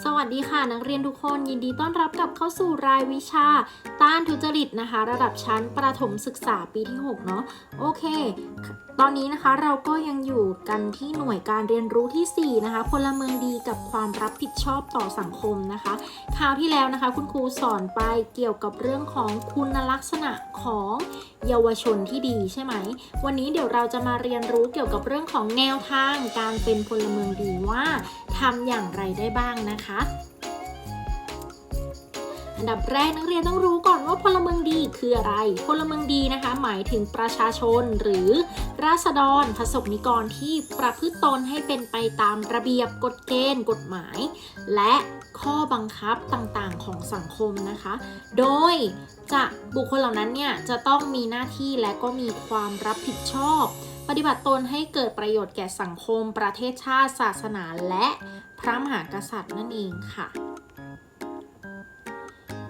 สวัสดีค่ะนักเรียนทุกคนยินดีต้อนรับกลับเข้าสู่รายวิชา ต้านทุจริตนะคะ ระดับชั้นประถมศึกษาปีที่ 6 เนาะโอเค ตอนนี้นะคะเราก็ยังอยู่กันที่หน่วยการเรียนรู้ทีสี่ 4 นะคะพลเมืองดีกับความรับผิดชอบต่อสังคมนะคะคราวที่แล้วนะคะ คุณครูสอนไปเกี่ยวกับเรื่องของคุณลักษณะของเยาวชนที่ดีใช่ไหม วันนี้เดี๋ยวเราจะมาเรียนรู้เกี่ยวกับเรื่องของแนวทางการเป็นพลเมืองดีว่าทำอย่างไรได้บ้างนะคะอันดับแรกนักเรียนต้องรู้ก่อนว่าพลเมืองดีคืออะไร พลเมืองดีนะคะ หมายถึงประชาชนหรือราษฎรประสบนิกรที่ประพฤติตนให้เป็นไปตามระเบียบกฎเกณฑ์ กฎหมาย และข้อบังคับต่างๆ ของสังคมนะคะ โดยจะบุคคลเหล่านั้นเนี่ยจะต้องมีหน้าที่และก็มีความรับผิดชอบ ปฏิบัติตนให้เกิดประโยชน์แก่สังคม ประเทศชาติ ศาสนาและ พระมหากษัตริย์นั่นเองค่ะ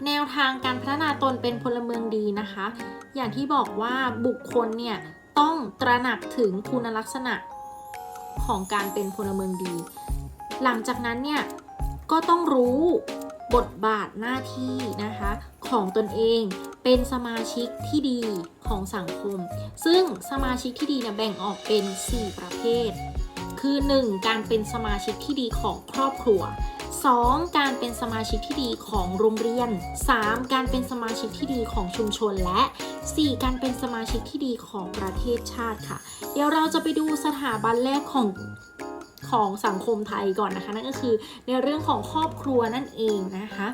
แนวทางการพัฒนาตนเป็นพลเมืองดีนะคะ อย่างที่บอกว่าบุคคลเนี่ยต้องตระหนักถึงคุณลักษณะของการเป็นพลเมืองดี หลังจากนั้นเนี่ยก็ต้องรู้บทบาทหน้าที่นะคะของตนเองเป็นสมาชิกที่ดีของสังคม ซึ่งสมาชิกที่ดีเนี่ยแบ่งออกเป็น 4 ประเภท คือ 1. การเป็นสมาชิกที่ดีของครอบครัว 2. การเป็นสมาชิกที่ดีของโรงเรียน 3. การเป็นสมาชิกที่ดีของชุมชนและ 4. การเป็นสมาชิกที่ดีของประเทศชาติค่ะ เดี๋ยวเราจะไปดูสถาบันแรกของของสังคมไทยก่อนนะคะ นั่นก็คือในเรื่องของครอบครัวนั่นเองนะคะ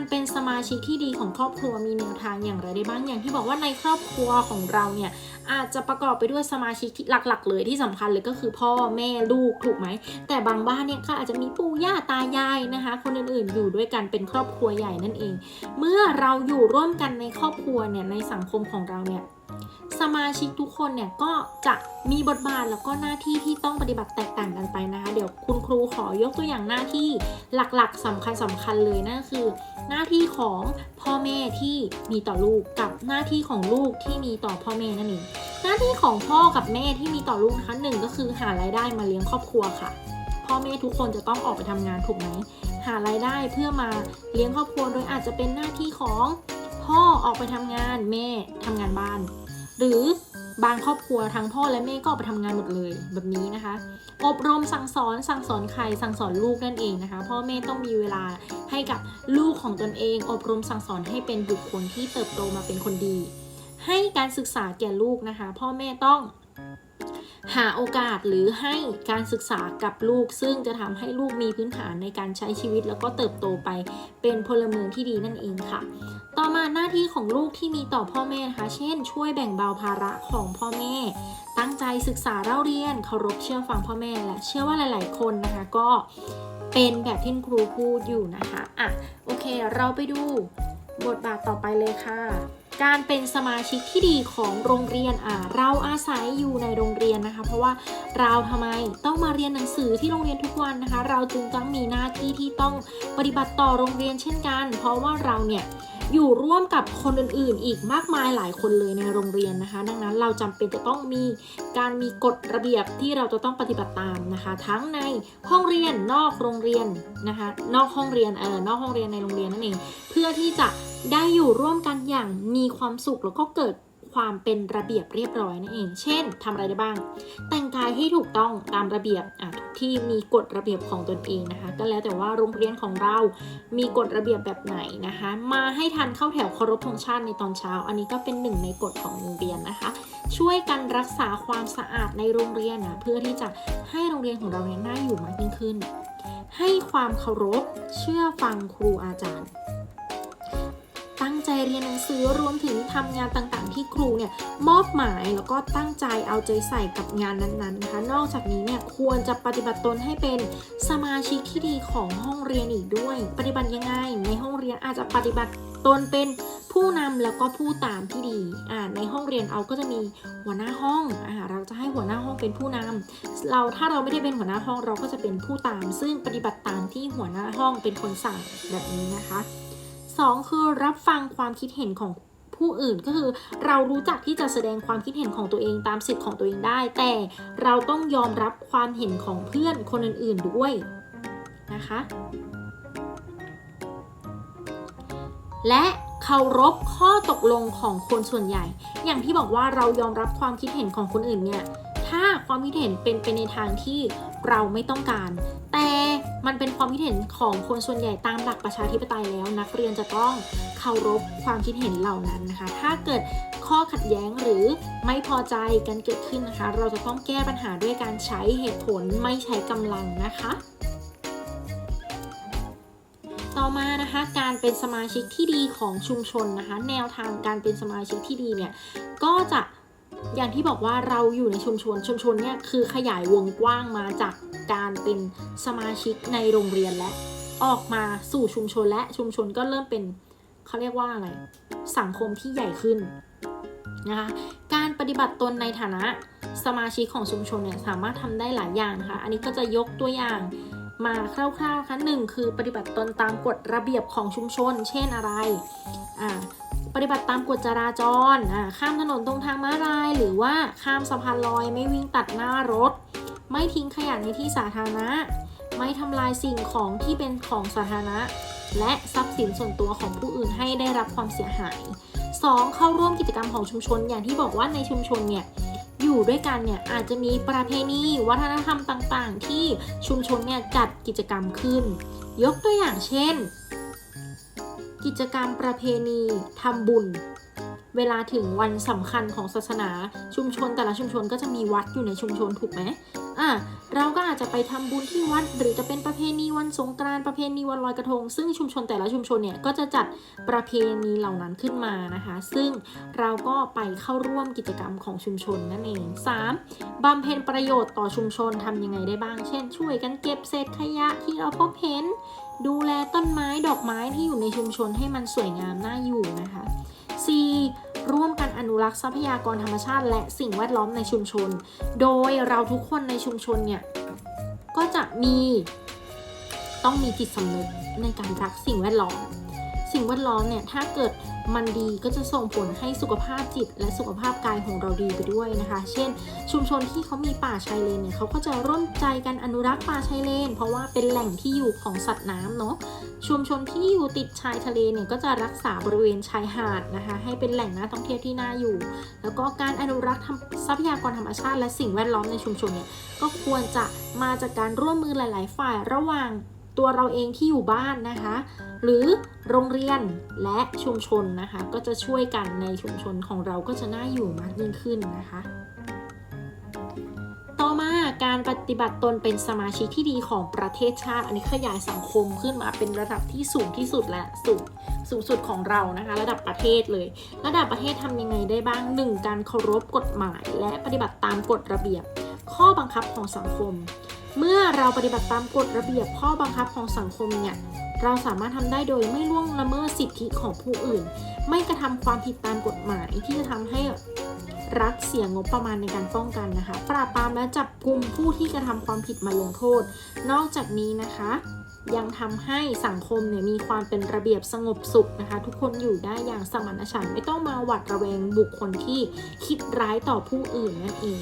การเป็นสมาชิกที่ดีของครอบครัวมีแนวทางอย่างไรได้บ้างอย่างที่บอกว่าในครอบครัวของเราเนี่ยอาจจะประกอบไปด้วยสมาชิกที่หลัก ๆ เลยที่สำคัญเลยก็คือพ่อแม่ลูกถูกไหม แต่บางบ้านเนี่ยก็อาจจะมีปู่ย่าตายายนะคะ คนอื่นๆอยู่ด้วยกันเป็นครอบครัวใหญ่นั่นเอง เมื่อเราอยู่ร่วมกันในครอบครัวเนี่ยในสังคมของเราเนี่ย สมาชิกทุกคนเนี่ยก็จะมีบทบาทแล้วก็หน้าที่ที่ต้องปฏิบัติแตกต่างกันไปนะคะ เดี๋ยวคุณครูขอยกตัวอย่างหน้าที่หลักๆสำคัญสำคัญเลยนั่นคือ หน้าที่ของพ่อแม่ที่มีต่อลูกกับหน้าที่ของลูกที่มีต่อพ่อแม่นั่นเองหน้าที่ของพ่อกับแม่ที่มีต่อลูกนะคะหนึ่งก็คือหารายได้มาเลี้ยงครอบครัวค่ะพ่อแม่ทุกคนจะต้องออกไปทำงานถูกไหมหารายได้เพื่อมาเลี้ยงครอบครัวโดยอาจจะเป็นหน้าที่ของพ่อออกไปทำงานแม่ทำงานบ้าน หรือบางครอบครัวทั้งพ่อและแม่ก็ออกไปทำงานหมดเลยแบบนี้นะคะ อบรมสั่งสอนสั่งสอนใครสั่งสอนลูกนั่นเองนะคะ พ่อแม่ต้องมีเวลาให้กับลูกของตนเอง อบรมสั่งสอนให้เป็นบุคคลที่เติบโตมาเป็นคนดี ให้การศึกษาแก่ลูกนะคะ พ่อแม่ต้องหาโอกาสหรือให้การศึกษากับลูก ซึ่งจะทำให้ลูกมีพื้นฐานในการใช้ชีวิต แล้วก็เติบโตไปเป็นพลเมืองที่ดีนั่นเองค่ะ มาหน้าที่ของลูกที่มีต่อพ่อแม่นะคะ เช่น ช่วยแบ่งเบาภาระของพ่อแม่ ตั้งใจศึกษาเล่าเรียน เคารพเชื่อฟังพ่อแม่และเชื่อว่าหลาย ๆ คนนะคะก็เป็นแบบที่ครูพูดอยู่นะคะอะโอเค เราไปดูบทบาทต่อไปเลยค่ะ การเป็นสมาชิกที่ดีของโรงเรียนอ่าเราอาศัยอยู่ในโรงเรียนนะคะ เพราะว่าเราทำไมต้องมาเรียนหนังสือที่โรงเรียนทุกวันนะคะ เราจึงต้องมีหน้าที่ที่ต้องปฏิบัติต่อโรงเรียนเช่นกัน เพราะว่าเราเนี่ย อยู่ร่วมกับคนอื่นๆ อีกมากมายหลายคนเลยในโรงเรียนนะคะ ดังนั้นเราจำเป็นจะต้องมีการมีกฎระเบียบที่เราจะต้องปฏิบัติตามนะคะ ทั้งในห้องเรียนนอกโรงเรียนนะคะ นอกห้องเรียนเออนอกห้องเรียนในโรงเรียนนั่นเองเพื่อที่จะได้อยู่ร่วมกันอย่างมีความสุขแล้วก็เกิด ความเป็นระเบียบเรียบร้อยนั่นเอง เช่นทำอะไรได้บ้าง แต่งกายให้ถูกต้องตามระเบียบอะทุกที่มีกฎระเบียบของตนเองนะคะ ก็แล้วแต่ว่าโรงเรียนของเรา มีกฎระเบียบแบบไหนนะคะ มาให้ทันเข้าแถวเคารพธงชาติในตอนเช้า อันนี้ก็เป็นหนึ่งในกฎของโรงเรียนนะคะ ช่วยกันรักษาความสะอาดในโรงเรียนนะเพื่อที่จะให้โรงเรียนของเราเนี่ยน่าอยู่มากยิ่งขึ้น ให้ความเคารพเชื่อฟังครูอาจารย์ เรียนหนังสือรวมถึงทำงานต่างๆ ที่ครูเนี่ยมอบหมายแล้วก็ตั้งใจเอาใจใส่กับงานนั้นๆนะคะนอกจากนี้เนี่ยควรจะปฏิบัติตนให้เป็นสมาชิกที่ดีของห้องเรียนอีกด้วย ปฏิบัติยังไงในห้องเรียนอาจจะปฏิบัติตนเป็นผู้นำแล้วก็ผู้ตามที่ดีอ่าในห้องเรียนเอาก็จะมีหัวหน้าห้องอ่าเราจะให้หัวหน้าห้องเป็นผู้นำเราถ้าเราไม่ได้เป็นหัวหน้าห้องเราก็จะเป็นผู้ตาม ซึ่งปฏิบัติตามที่หัวหน้าห้องเป็นคนสั่งแบบนี้นะคะ 2 คือรับฟังความคิดเห็นของผู้อื่นก็คือเรารู้จักที่จะแสดงความคิดเห็นของตัวเองตามสิทธิ์ของตัวเองได้ แต่เราต้องยอมรับความเห็นของเพื่อนคนอื่นๆด้วยนะคะ และเคารพข้อตกลงของคนส่วนใหญ่ อย่างที่บอกว่าเรายอมรับความคิดเห็นของคนอื่นเนี่ยถ้าความคิดเห็นเป็นไปนในทางที่เราไม่ต้องการ แต่ มันเป็นความคิดเห็นของคนส่วนใหญ่ตามหลักประชาธิปไตยแล้ว นักเรียนจะต้องเคารพความคิดเห็นเหล่านั้นนะคะ ถ้าเกิดข้อขัดแย้งหรือไม่พอใจกันเกิดขึ้นนะคะ เราจะต้องแก้ปัญหาด้วยการใช้เหตุผลไม่ใช้กำลังนะคะ ต่อมานะคะการเป็นสมาชิกที่ดีของชุมชนนะคะ แนวทางการเป็นสมาชิกที่ดีเนี่ยก็จะ อย่างที่บอกว่าเราอยู่ในชุมชนชุมชนเนี่ยคือขยายวงกว้างมาจากการเป็นสมาชิกในโรงเรียนและออกมาสู่ชุมชนและชุมชนก็เริ่มเป็นเขาเรียกว่าอะไร สังคมที่ใหญ่ขึ้นนะคะการปฏิบัติตนในฐานะสมาชิกของชุมชนเนี่ยสามารถทำได้หลายอย่างนะคะ อันนี้ก็จะยกตัวอย่างมาคร่าวๆนะคะหนึ่งคือปฏิบัติตนตามกฎระเบียบของชุมชน เช่นอะไรอ่า ปฏิบัติตามกฎจราจรข้ามถนนตรงทางม้าลาย หรือว่าข้ามสะพานลอยไม่วิ่งตัดหน้ารถ ไม่ทิ้งขยะในที่สาธารณะ ไม่ทำลายสิ่งของที่เป็นของสาธารณะ และทรัพย์สินส่วนตัวของผู้อื่นให้ได้รับความเสียหาย 2. เข้าร่วมกิจกรรมของชุมชนอย่างที่บอกว่าในชุมชนเนี่ยอยู่ด้วยกันเนี่ยอาจจะมีประเพณีวัฒนธรรมต่างๆ ที่ชุมชนเนี่ยจัดกิจกรรมขึ้น ยกตัวอย่างเช่น กิจกรรมประเพณีทำบุญ เวลาถึงวันสำคัญของศาสนาชุมชนแต่ละชุมชนก็จะมีวัดอยู่ในชุมชนถูกไหมอะเราก็อาจจะไปทำบุญที่วัด หรือจะเป็นประเพณีวันสงกรานต์ประเพณีวันลอยกระทง ซึ่งชุมชนแต่ละชุมชนเนี่ยก็จะจัดประเพณีเหล่านั้นขึ้นมานะคะ ซึ่งเราก็ไปเข้าร่วมกิจกรรมของชุมชนนั่นเอง 3. บำเพ็ญประโยชน์ต่อชุมชนทำยังไงได้บ้าง เช่น ช่วยกันเก็บเศษขยะที่เราพบเห็น ดูแลต้นไม้ดอกไม้ที่อยู่ในชุมชนให้มันสวยงามน่าอยู่นะคะ 4. ร่วมกันอนุรักษ์ทรัพยากรธรรมชาติ และสิ่งแวดล้อมในชุมชน โดยเราทุกคนในชุมชนเนี่ยก็จะมีต้องมีจิตสำนึกในการรักสิ่งแวดล้อม สิ่งแวดล้อมเนี่ยถ้าเกิดมันดีก็จะส่งผลให้สุขภาพจิต และสุขภาพกายของเราดีไปด้วยนะคะ เช่น ชุมชนที่เขามีป่าชายเลนเนี่ยเขาก็จะร่วมใจกันอนุรักษ์ป่าชายเลน เพราะว่าเป็นแหล่งที่อยู่ของสัตว์น้ำเนาะ ชุมชนที่อยู่ติดชายทะเลเนี่ยก็จะรักษาบริเวณชายหาดนะคะ ให้เป็นแหล่งน่าท่องเที่ยวที่น่าอยู่ แล้วก็การอนุรักษ์ทรัพยากรธรรมชาติ และสิ่งแวดล้อมในชุมชนเนี่ยก็ควรจะมาจากการร่วมมือหลาย ๆ ฝ่ายระหว่างตัวเราเองที่อยู่บ้านนะคะ หรือโรงเรียนและชุมชนนะคะ ก็จะช่วยกันในชุมชนของเราก็จะน่าอยู่มากยิ่งขึ้นนะคะ มาการปฏิบัติตนเป็นสมาชิกที่ดีของประเทศชาติ อันนี้ขยายสังคมขึ้นมาเป็นระดับที่สูงที่สุดและสูงสูงสุดของเรานะคะ ระดับประเทศเลย ระดับประเทศทำยังไงได้บ้าง 1. การเคารพกฎหมาย และปฏิบัติตามกฎระเบียบ ข้อบังคับของสังคม เมื่อเราปฏิบัติตามกฎระเบียบ ข้อบังคับของสังคมเนี่ยเราสามารถทำได้โดยไม่ล่วงละเมิดสิทธิของผู้อื่น ไม่กระทำความผิดตามกฎหมายที่จะทำให้ รัฐเสียงบประมาณในการป้องกันนะคะ ปราบปรามและจับกลุ่มผู้ที่กระทำความผิดมาลงโทษ นอกจากนี้นะคะยังทำให้สังคมเนี่ยมีความเป็นระเบียบสงบสุขนะคะ ทุกคนอยู่ได้อย่างสมานฉันท์ไม่ต้องมาหวัดระแวงบุคคลที่คิดร้ายต่อผู้อื่นนั่นเอง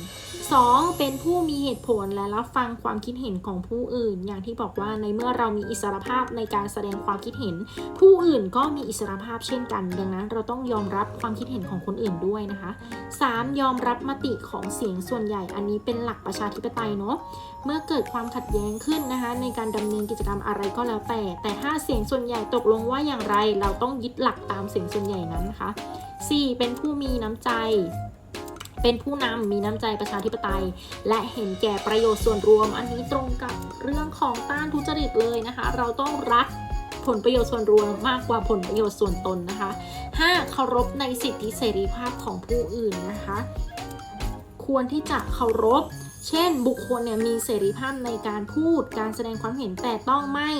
2. เป็นผู้มีเหตุผลและรับฟังความคิดเห็นของผู้อื่น อย่างที่บอกว่าในเมื่อเรามีอิสรภาพในการแสดงความคิดเห็น ผู้อื่นก็มีอิสรภาพเช่นกัน ดังนั้นเราต้องยอมรับความคิดเห็นของคนอื่นด้วยนะคะ 3. ยอมรับมติของเสียงส่วนใหญ่ อันนี้เป็นหลักประชาธิปไตยเนาะ เมื่อเกิดความขัดแย้งขึ้นนะคะ ในการดำเนินกิจกรรมอะไรก็แล้วแต่ แต่ถ้าเสียงส่วนใหญ่ตกลงว่าอย่างไร เราต้องยึดหลักตามเสียงส่วนใหญ่นั้นนะคะ 4. เป็นผู้มีน้ำใจเป็นผู้นำมีน้ำใจประชาธิปไตย และเห็นแก่ประโยชน์ส่วนรวม อันนี้ตรงกับเรื่องของต้านทุจริตเลยนะคะ เราต้องรักผลประโยชน์ส่วนรวมมากกว่าผลประโยชน์ส่วนตนนะคะ 5. เคารพในสิทธิเสรีภาพของผู้อื่นนะคะ ควรที่จะเคารพ เช่น บุคคลเนี่ยมีเสรีภาพในการพูด การแสดงความเห็นแต่ต้องไม่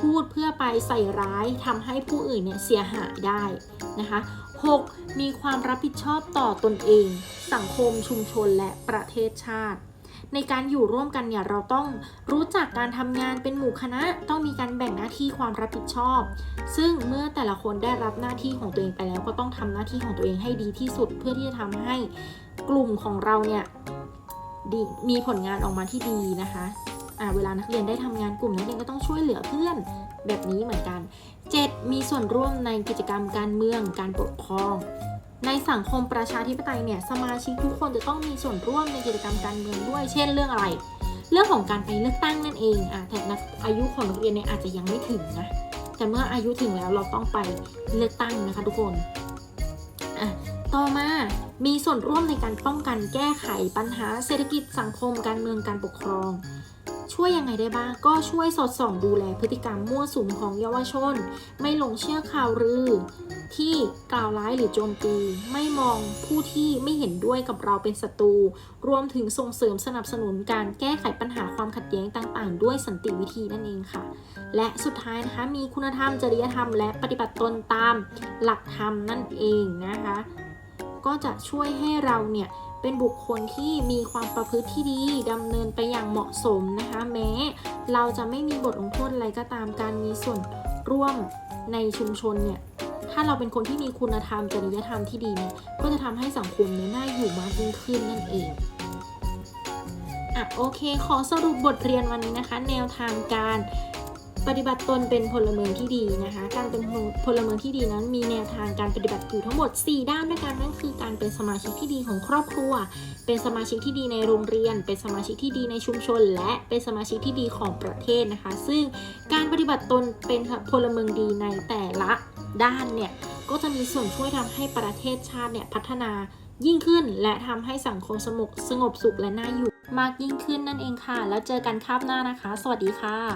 พูดเพื่อไปใส่ร้ายทำให้ผู้อื่นเนี่ยเสียหายได้นะคะ 6. มีความรับผิดชอบต่อตนเอง สังคมชุมชนและประเทศชาติ ในการอยู่ร่วมกันเนี่ยเราต้องรู้จักการทำงานเป็นหมู่คณะ ต้องมีการแบ่งหน้าที่ความรับผิดชอบ ซึ่งเมื่อแต่ละคนได้รับหน้าที่ของตัวเองไปแล้ว ก็ต้องทำหน้าที่ของตัวเองให้ดีที่สุด เพื่อที่จะทำให้กลุ่มของเราเนี่ยมีผลงานออกมาที่ดีนะคะเวลานักเรียนได้ทำงานกลุ่มนักเรียนก็ต้องช่วยเหลือเพื่อนแบบนี้เหมือนกัน 7. มีส่วนร่วมในกิจกรรมการเมืองการปกครอง ในสังคมประชาธิปไตยเนี่ยสมาชิกทุกคนจะต้องมีส่วนร่วมในกิจกรรมการเมืองด้วย เช่นเรื่องอะไร เรื่องของการไปเลือกตั้งนั่นเองอะแต่นักอายุของนักเรียนเนี่ยอาจจะยังไม่ถึงนะแต่เมื่ออายุถึงแล้วเราต้องไปเลือกตั้งนะคะทุกคนอะต่อมามีส่วนร่วมในการป้องกันแก้ไขปัญหาเศรษฐกิจสังคมการเมืองการปกครอง ช่วยยังไงได้บ้าง ก็ช่วยสอดส่องดูแลพฤติกรรมมั่วสุมของเยาวชน ไม่หลงเชื่อข่าวลือ ที่กล่าวร้ายหรือโจมตี ไม่มองผู้ที่ไม่เห็นด้วยกับเราเป็นศัตรู รวมถึงส่งเสริมสนับสนุนการแก้ไขปัญหาความขัดแย้งต่าง ๆ ด้วยสันติวิธีนั่นเองค่ะ และสุดท้ายนะคะมีคุณธรรมจริยธรรม และปฏิบัติตนตามหลักธรรมนั่นเองนะคะ ก็จะช่วยให้เราเนี่ย เป็นบุคคลที่มีความประพฤติที่ดีดำเนินไปอย่างเหมาะสมนะคะ แม้เราจะไม่มีบทลงโทษอะไรก็ตามการมีส่วนร่วมในชุมชนเนี่ยถ้าเราเป็นคนที่มีคุณธรรมจริยธรรมที่ดีเนี่ยก็จะทำให้สังคมเนี่ยน่าอยู่มากยิ่งขึ้นนั่นเองอะโอเค ขอสรุปบทเรียนวันนี้นะคะ แนวทางการ ปฏิบัติตนเป็นพลเมืองที่ดีนะคะ การเป็นพลเมืองที่ดีนั้น มีแนวทางการปฏิบัติอยู่ทั้งหมด 4 ด้านด้วยกันนั่นคือการเป็นสมาชิกที่ดีของครอบครัว เป็นสมาชิกที่ดีในโรงเรียน เป็นสมาชิกที่ดีในชุมชน และเป็นสมาชิกที่ดีของประเทศนะคะ ซึ่งการปฏิบัติตนเป็นพลเมืองดีในแต่ละด้านเนี่ยก็จะมีส่วนช่วยทำให้ประเทศชาติเนี่ยพัฒนายิ่งขึ้นและทำให้สังคมสงบสงบสุขและน่าอยู่ มากยิ่งขึ้นนั่นเองค่ะ แล้วเจอกันคาบหน้านะคะ สวัสดีค่ะ